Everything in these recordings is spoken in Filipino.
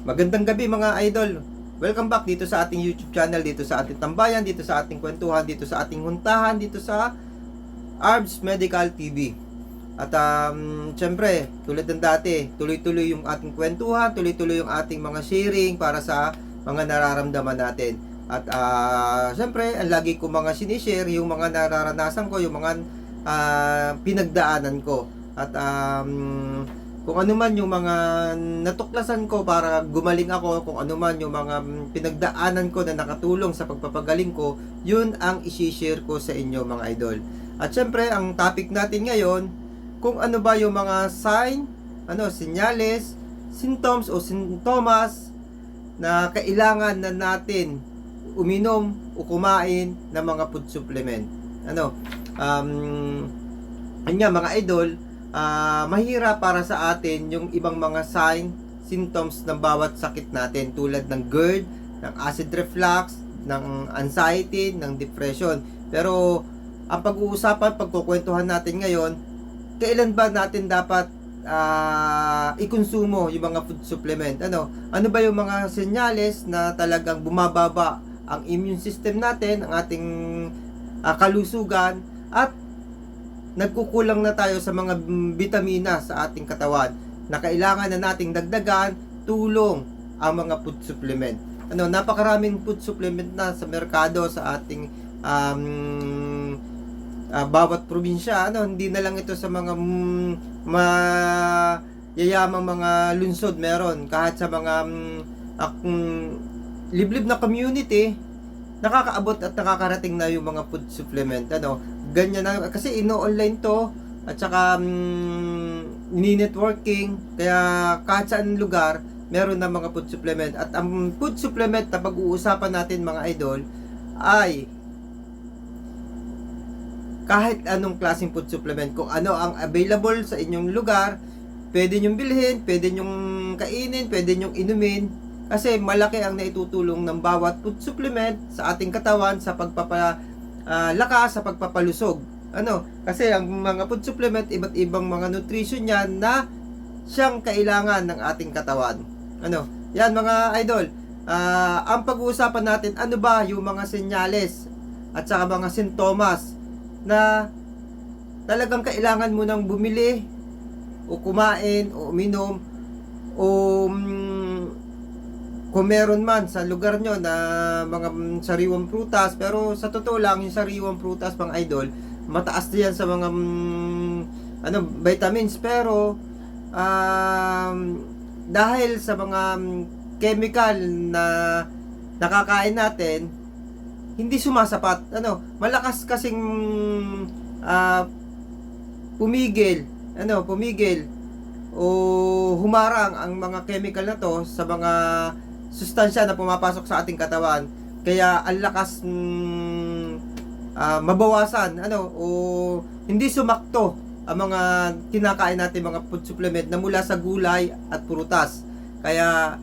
Magandang gabi mga idol. Welcome back dito sa ating YouTube channel, dito sa ating tambayan, dito sa ating kwentuhan, dito sa ating huntahan, dito sa Arbs Medical TV. At um, syempre, tulad ng dati, tuloy-tuloy yung ating kwentuhan, tuloy-tuloy yung ating mga sharing para sa mga nararamdaman natin. At uh, syempre, ang lagi ko mga sinishare, yung mga nararanasan ko, yung mga ah, pinagdaanan ko. At um, kung ano man yung mga natuklasan ko para gumaling ako, kung ano man yung mga pinagdaanan ko na nakatulong sa pagpapagaling ko, yun ang isi-share ko sa inyo mga idol. At syempre, ang topic natin ngayon, kung ano ba yung mga sign, ano, senyales, symptoms o sintomas na kailangan na natin uminom o kumain ng mga food supplement. Ano, um, yun nga mga idol, ah mahirap para sa atin yung ibang mga sign, symptoms ng bawat sakit natin tulad ng GERD, ng acid reflux, ng anxiety, ng depression. Pero ang pag-uusapan, pagkukwentuhan natin ngayon, kailan ba natin dapat ah ikonsumo yung mga food supplement? Ano? Ano ba yung mga senyales na talagang bumababa ang immune system natin, ang ating ah, kalusugan at nagkukulang na tayo sa mga bitamina sa ating katawan na kailangan na nating dagdagan, tulong ang mga food supplement. Ano, napakaraming food supplement na sa merkado sa ating um, ah, bawat probinsya. Ano, hindi na lang ito sa mga mm, mayayamang mga lungsod meron. Kahit sa mga mm, mm, liblib na community, nakakaabot at nakakarating na yung mga food supplement. Ano, ganyan na kasi ino-online to at saka mm, ni-networking kaya kahit saan lugar meron na mga food supplement. At ang food supplement na pag-uusapan natin mga idol ay kahit anong klaseng food supplement. Kung ano ang available sa inyong lugar pwede nyong bilhin, pwede nyong kainin, pwede nyong inumin. Kasi malaki ang naitutulong ng bawat food supplement sa ating katawan sa pagpapa ah, lakas sa pagpapalusog. Ano? Kasi ang mga food supplement, iba't ibang mga nutrition yan na siyang kailangan ng ating katawan. Ano? Yan mga idol. Ah, ang pag-uusapan natin, ano ba yung mga senyales at saka mga sintomas na talagang kailangan mo nang bumili o kumain o uminom o mm, kung meron man sa lugar nyo na mga sariwang prutas pero sa totoo lang yung sariwang prutas pang idol mataas diyan sa mga mm, ano vitamins. Pero um, dahil sa mga mm, chemical na nakakain natin hindi sumasapat. Ano malakas kasing ah, pumigil ano pumigil o humarang ang mga chemical na to sa mga sustansya na pumapasok sa ating katawan. Kaya ang lakas mm, ah, mabawasan ano o hindi sumakto ang mga kinakain natin mga food supplement na mula sa gulay at prutas. Kaya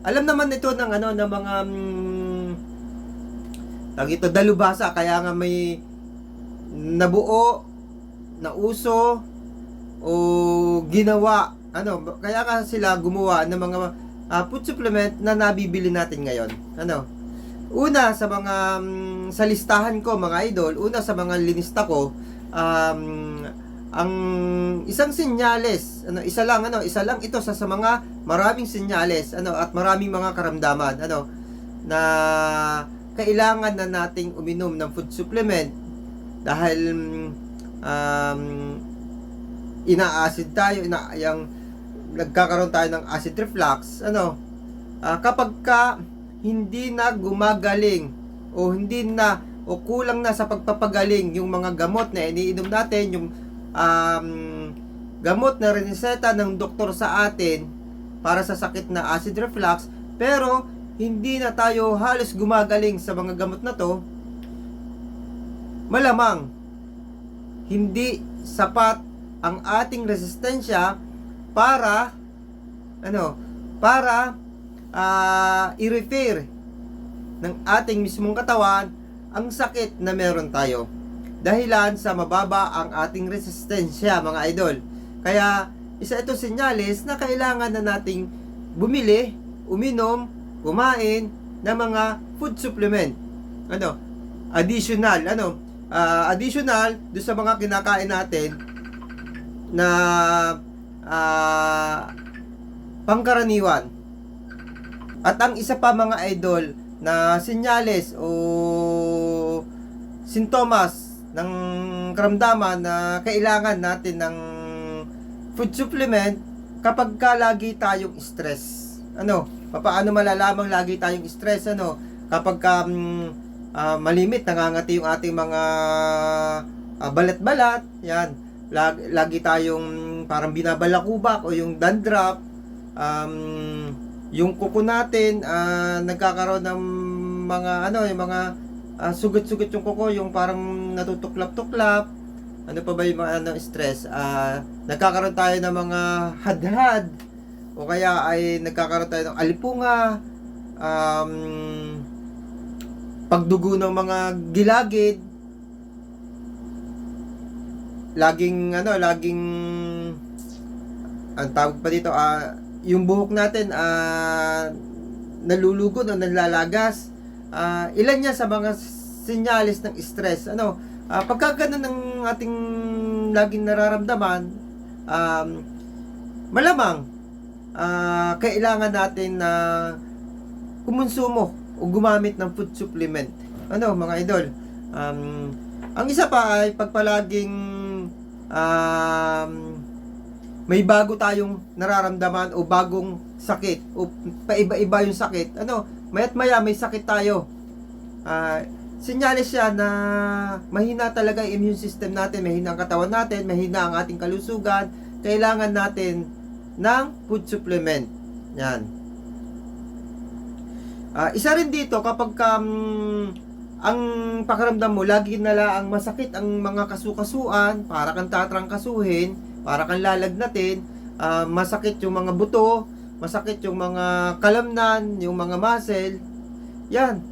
alam naman ito ng ano ng mga mm, tawag ito dalubhasa. Kaya nga may nabuo na uso o ginawa ano kaya nga sila gumawa ng mga ah, food supplement na nabibili natin ngayon. Ano? Una sa mga mm, sa listahan ko mga idol una sa mga linista ko um, ang isang senyales ano isa lang ano isa lang ito sa, sa mga maraming senyales ano at maraming mga karamdaman ano na kailangan na nating uminom ng food supplement dahil mm, um, ina-acid tayo, ina yung nagkakaroon tayo ng acid reflux, ano, ah, kapag ka hindi na gumagaling o hindi na o kulang na sa pagpapagaling yung mga gamot na iniinom natin, yung um, gamot na riniseta ng doktor sa atin para sa sakit na acid reflux, pero hindi na tayo halos gumagaling sa mga gamot na to, malamang hindi sapat ang ating resistensya para ano para ah, i-repair ng ating mismong katawan ang sakit na meron tayo dahilan sa mababa ang ating resistensya mga idol kaya isa ito senyales na kailangan na nating bumili uminom, kumain ng mga food supplement. Ano? Additional, ano? Ah, additional do sa mga kinakain natin na ah, pangkaraniwan. At ang isa pa mga idol na sinyales o sintomas ng karamdaman na kailangan natin ng food supplement kapag ka lagi tayong stress. Ano? Paano malalamang lagi tayong stress? Ano? Kapag ka mm, ah, malimit, nangangati yung ating mga ah, balat-balat, yan. Lagi, lagi tayong parang binabalakubak o yung dandruff, um, yung kuko natin, ah, nagkakaroon ng mga ano, yung mga ah, sugat-sugat yung kuko, yung parang natutuklap-tuklap, ano pa ba yung mga ano, stress? Ah, nagkakaroon tayo ng mga hadhad. O kaya ay nagkakaroon tayo ng alipunga, um, pagdugo ng mga gilagid, laging ano, laging ang tawag pa dito, ah, yung buhok natin ah, nalulugod o nalalagas. Ah, ilan yan sa mga sinyalis ng stress. Ano, ah, pagka ganun ang ating laging nararamdaman, um, malamang ah, kailangan natin na kumonsumo o gumamit ng food supplement. Ano, mga idol? Um, ang isa pa ay pagpalaging um, may bago tayong nararamdaman o bagong sakit o paiba-iba yung sakit. Ano, mayat maya may sakit tayo. Ah, sinyalis siya na mahina talaga yung immune system natin, mahina ang katawan natin, mahina ang ating kalusugan. Kailangan natin ng food supplement. Yan. Ah, isa rin dito kapag um, ang pakiramdam mo lagi na lang masakit ang mga kasukasuan, para kang tatrangkasuhin, para kang lalagnatin, ah, masakit yung mga buto, masakit yung mga kalamnan, yung mga muscle. Yan.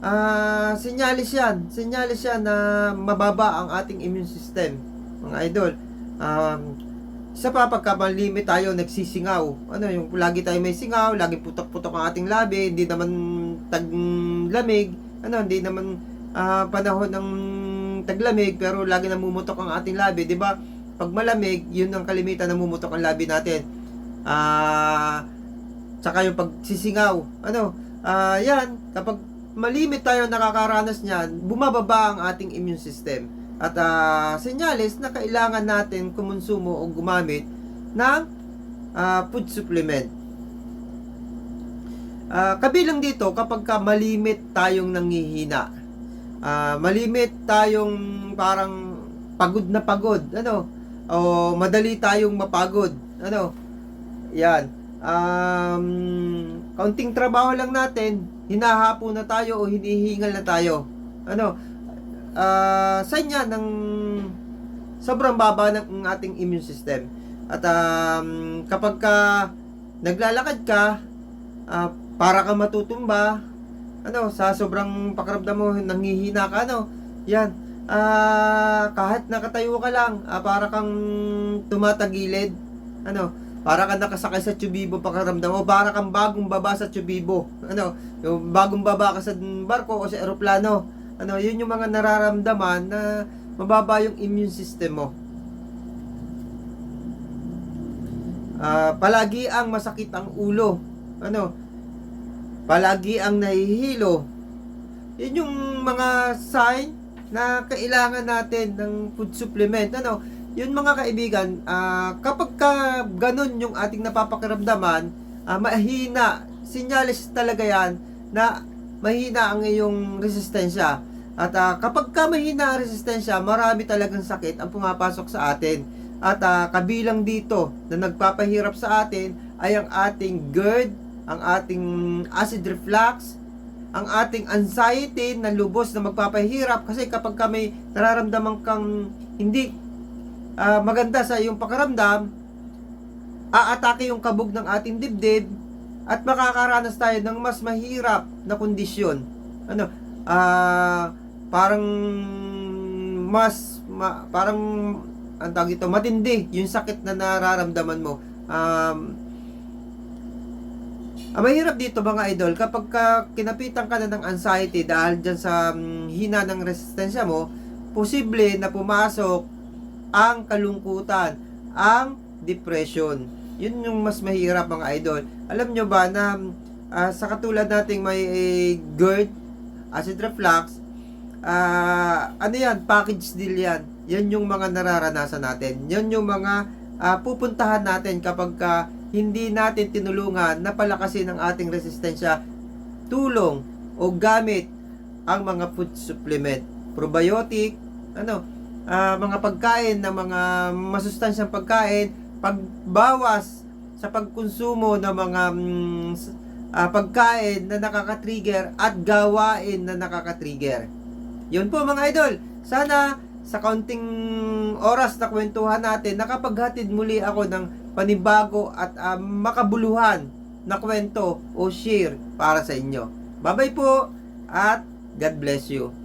Ah, sinyalis yan. Sinyalis yan na mababa ang ating immune system, mga idol. Um, isa pa tayo nagsisingaw. Ano yung lagi tayo may singaw, lagi putok-putok ang ating labi, hindi naman taglamig, ano hindi naman ah, panahon ng taglamig pero lagi namumutok ang ating labi, 'di ba? Pag malamig, yun ang kalimitan namumutok ang labi natin. Ah, tsaka yung pagsisingaw. Ano? Ah, yan, kapag malimit tayo nakakaranas niyan, bumababa ang ating immune system. At ah, senyales na kailangan natin kumonsumo o gumamit ng ah, food supplement. Ah, kabilang dito kapag ka malimit tayong nangihina. Ah, malimit tayong parang pagod na pagod, ano? O madali tayong mapagod, ano? Yan. Um, kaunting trabaho lang natin, hinahapo na tayo o hinihingal na tayo. Ano? Ah, sign yan ng sobrang baba ng ating immune system. At um, kapag ka naglalakad ka, ah, para ka matutumba, ano, sa sobrang pakiramdam mo, nanghihina ka, ano, yan, ah, kahit nakatayo ka lang, ah, para kang tumatagilid, ano, para kang nakasakay sa tubibo pakiramdam mo, para kang bagong baba sa tubibo, ano, yung bagong baba ka sa barko o sa eroplano, ano, yun yung mga nararamdaman na mababa yung immune system mo. Ah, palagi ang masakit ang ulo. Ano? Palagi ang nahihilo. Yun yung mga sign na kailangan natin ng food supplement. Ano? Yun mga kaibigan, ah, kapag ka ganun yung ating napapakiramdaman, ah, mahina, sinyalis talaga yan na mahina ang iyong resistensya. At ah, kapag ka mahina ang resistensya, marami talagang sakit ang pumapasok sa atin. At ah, kabilang dito na nagpapahirap sa atin ay ang ating GERD, ang ating acid reflux, ang ating anxiety na lubos na magpapahirap kasi kapag kami nararamdaman kang hindi ah, maganda sa iyong pakiramdam, aatake yung kabog ng ating dibdib at makakaranas tayo ng mas mahirap na kondisyon. Ano? Ah, parang mas ma- parang ang tawag ito, matindi yung sakit na nararamdaman mo. Um, Ang mahirap dito mga idol, kapag ka kinapitan ka na ng anxiety dahil dyan sa mm, hina ng resistensya mo, posible na pumasok ang kalungkutan, ang depression. Yun yung mas mahirap mga idol. Alam nyo ba na ah, sa katulad nating may eh, GERD, acid reflux, ah, ano yan, package deal yan. Yan yung mga nararanasan natin. Yan yung mga ah, pupuntahan natin kapag ka hindi natin tinulungan na palakasin ang ating resistensya, tulong o gamit ang mga food supplement, probiotic, ano, ah, mga pagkain na mga masustansyang pagkain, pagbawas sa pagkonsumo ng mga mm, ah, pagkain na nakaka-trigger at gawain na nakaka-trigger. Yun po mga idol. Sana sa kaunting oras na kwentuhan natin, nakapaghatid muli ako ng panibago at ah, makabuluhan na kwento o share para sa inyo. Bye-bye po at God bless you.